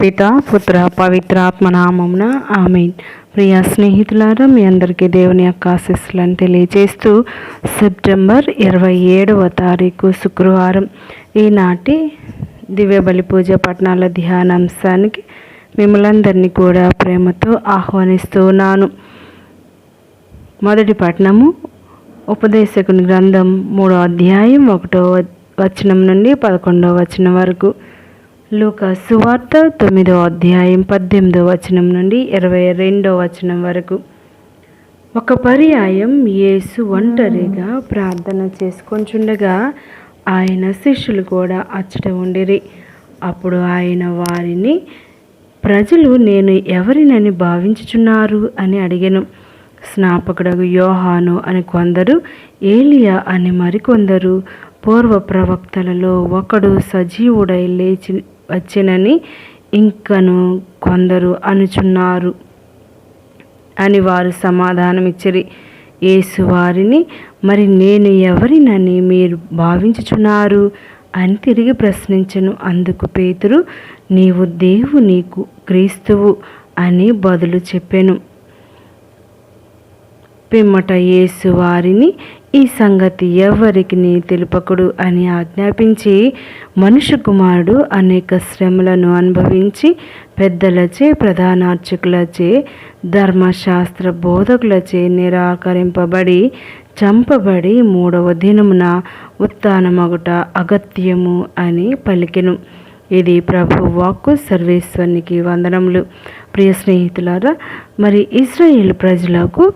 పిత పుత్ర పవిత్రాత్మ నామమున ఆమెన్. ప్రియ స్నేహితులారా మీ అందరికీ దేవుని యొక్క ఆశీస్సులను తెలియజేస్తూ సెప్టెంబర్ ఇరవై ఏడవ తారీఖు శుక్రవారం ఈనాటి దివ్య బలి పూజ పట్టణాల ధ్యానాంశానికి మిమ్మలందరినీ కూడా ప్రేమతో ఆహ్వానిస్తున్నాను మొదటి పట్టణము ఉపదేశకుని గ్రంథం మూడో అధ్యాయం ఒకటో వచనం నుండి పదకొండవ వచనం వరకు. లూక సువార్త తొమ్మిదో అధ్యాయం పద్దెనిమిదో వచనం నుండి ఇరవై రెండో వచనం వరకు. ఒక పర్యాయం యేసు ఒంటరిగా ప్రార్థన చేసుకొంచుండగా ఆయన శిష్యులు కూడా అచ్చట ఉండిరి. అప్పుడు ఆయన వారిని ప్రజలు నేను ఎవరినని భావించుచున్నారు? అని అడిగాను. స్నాపకుడు యోహాను అని కొందరు ఏలియా అని మరికొందరు పూర్వ ప్రవక్తలలో ఒకడు సజీవుడై లేచి వచ్చినని ఇంకను కొందరు అనుచున్నారు. అని వారు సమాధానమిచ్చిరి. యేసు వారిని మరి నేను ఎవరినని మీరు భావించుచున్నారు? అని తిరిగి ప్రశ్నించను. అందుకు పేతురు నీవు దేవునికి క్రీస్తువు అని బదులు చెప్పాను. పిమ్మట యేసు వారిని ఈ సంగతి ఎవరికి తెలుపకుడు అని ఆజ్ఞాపించి మనుషు కుమారుడు అనేక శ్రమలను అనుభవించి పెద్దలచే ప్రధానార్చకులచే ధర్మశాస్త్ర బోధకులచే నిరాకరింపబడి చంపబడి మూడవ దినమున ఉత్నమగుట అగత్యము అని పలికెను. ఇది ప్రభు వాక్కు సర్వేశ్వరునికి వందనములు. ప్రియ స్నేహితులారా మరి ఇస్రాయేల్ ప్రజలకు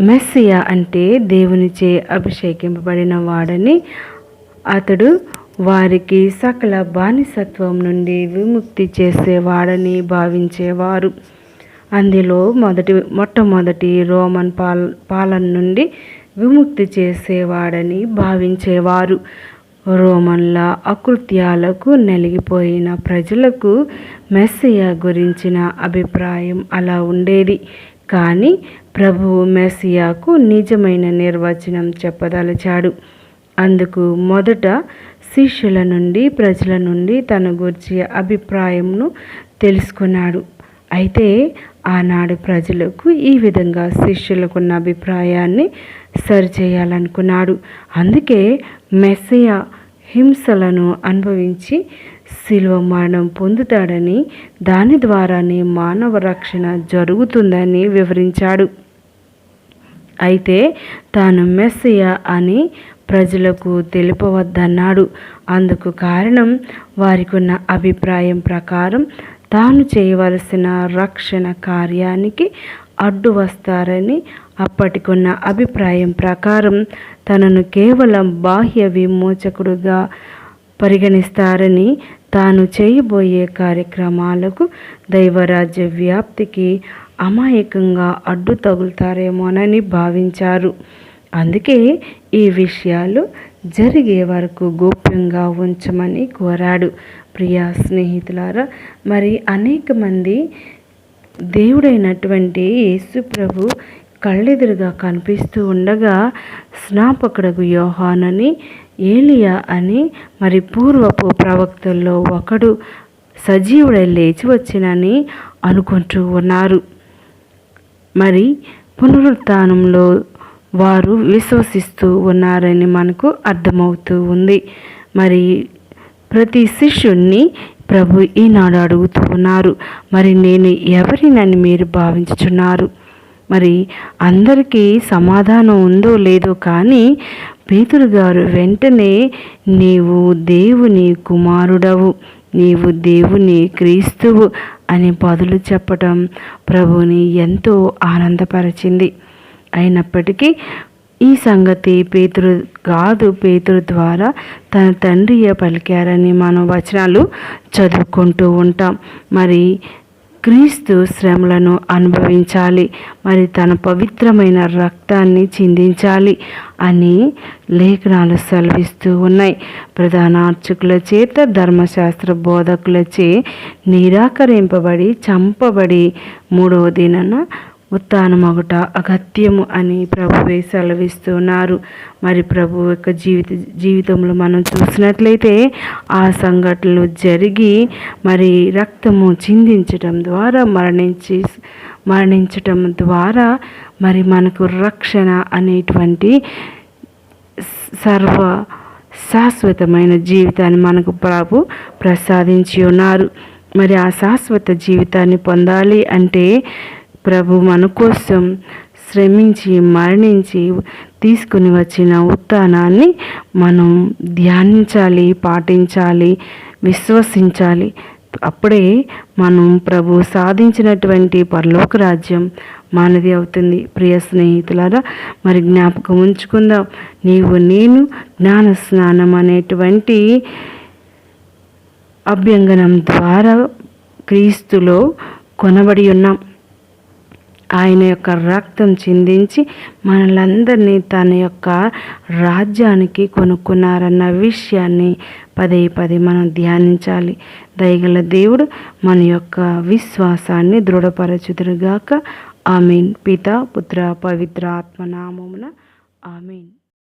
మెస్సియా అంటే దేవునిచే అభిషేకింపబడిన వాడని అతడు వారికి సకల బానిసత్వం నుండి విముక్తి చేసేవాడని భావించేవారు. అందులో మొదటి మొట్టమొదటి రోమన్ పాల పాలన నుండి విముక్తి చేసేవాడని భావించేవారు. రోమన్ల అకృత్యాలకు నలిగిపోయిన ప్రజలకు మెస్సియా గురించిన అభిప్రాయం అలా ఉండేది. కానీ ప్రభువు మెస్సియాకు నిజమైన నిర్వచనం చెప్పదలచాడు. అందుకు మొదట శిష్యుల నుండి ప్రజల నుండి తన గురించి అభిప్రాయంను తెలుసుకున్నాడు. అయితే ఆనాడు ప్రజలకు ఈ విధంగా శిష్యులకున్న అభిప్రాయాన్ని సరిచేయాలనుకున్నాడు. అందుకే మెస్సియా హింసలను అనుభవించి శిలువ మరణం పొందుతాడని దాని ద్వారానే మానవ రక్షణ జరుగుతుందని వివరించాడు. అయితే తాను మెస్సియ అని ప్రజలకు తెలుపవద్దన్నాడు. అందుకు కారణం వారికున్న అభిప్రాయం ప్రకారం తాను చేయవలసిన రక్షణ కార్యానికి అడ్డు వస్తారని అప్పటికున్న అభిప్రాయం ప్రకారం తనను కేవలం బాహ్య విమోచకుడుగా పరిగణిస్తారని తాను చేయబోయే కార్యక్రమాలకు దైవరాజ్య వ్యాప్తికి అమాయకంగా అడ్డు తగులుతారేమోనని భావించారు. అందుకే ఈ విషయాలు జరిగే వరకు గోప్యంగా ఉంచమని కోరాడు. ప్రియా స్నేహితులారా మరి అనేక మంది దేవుడైనటువంటి యేసు ప్రభు కళ్ళెదురుగా కనిపిస్తూ ఉండగా స్నాపకుడకు యోహానని ఏలియా అని మరి పూర్వపు ప్రవక్తల్లో ఒకడు సజీవుడై లేచి వచ్చినని అనుకుంటూ ఉన్నారు. మరి పునరుత్నంలో వారు విశ్వసిస్తూ ఉన్నారని మనకు అర్థమవుతూ ఉంది. మరి ప్రతి శిష్యుణ్ణి ప్రభు ఈనాడు అడుగుతూ ఉన్నారు. మరి నేను ఎవరినని మీరు భావించుచున్నారు? మరి అందరికీ సమాధానం ఉందో లేదో కానీ పేతురు గారు వెంటనే నీవు దేవుని కుమారుడవు నీవు దేవుని క్రీస్తువు అని బదులు చెప్పటం ప్రభుని ఎంతో ఆనందపరిచింది. అయినప్పటికీ ఈ సంగతి పేతురు కాదు పేతురు ద్వారా తన తండ్రియే పలికారని మనం వచనాలు చదువుకుంటూ ఉంటాం. మరి క్రీస్తు శ్రమలను అనుభవించాలి మరి తన పవిత్రమైన రక్తాన్ని చిందించాలి అని లేఖనాలు సెలవిస్తూ ఉన్నాయి. ప్రధాన అర్చకుల చేత ధర్మశాస్త్ర బోధకులచే నిరాకరింపబడి చంపబడి మూడవ దినన ఉత్థానమొకట అగత్యము అని ప్రభువే సెలవిస్తున్నారు. మరి ప్రభు యొక్క జీవిత జీవితంలో మనం చూసినట్లయితే ఆ సంఘటనలు జరిగి మరి రక్తము చిందించటం ద్వారా మరణించి మరణించటం ద్వారా మరి మనకు రక్షణ అనేటువంటి సర్వ శాశ్వతమైన జీవితాన్ని మనకు ప్రభు ప్రసాదించి ఉన్నారు. మరి ఆ శాశ్వత జీవితాన్ని పొందాలి అంటే ప్రభు మన కోసం శ్రమించి మరణించి తీసుకుని వచ్చిన ఉత్థానాన్ని మనం ధ్యానించాలి పాటించాలి విశ్వసించాలి. అప్పుడే మనం ప్రభు సాధించినటువంటి పరలోక రాజ్యం మనది అవుతుంది. ప్రియ స్నేహితులారా మరి జ్ఞాపకం ఉంచుకుందాం. నీవు నేను జ్ఞాన స్నానం అనేటువంటి అభ్యంగనం ద్వారా క్రీస్తులో కొనబడి ఉన్నాం. ఆయన యొక్క రక్తం చిందించి మనలందరినీ తన యొక్క రాజ్యానికి కొనుక్కున్నారన్న విషయాన్ని పదే పదే మనం ధ్యానించాలి. దయగల దేవుడు మన యొక్క విశ్వాసాన్ని దృఢపరచుదురుగాక. ఆమెన్. పిత పుత్ర పవిత్ర ఆత్మనామమున ఆమెన్.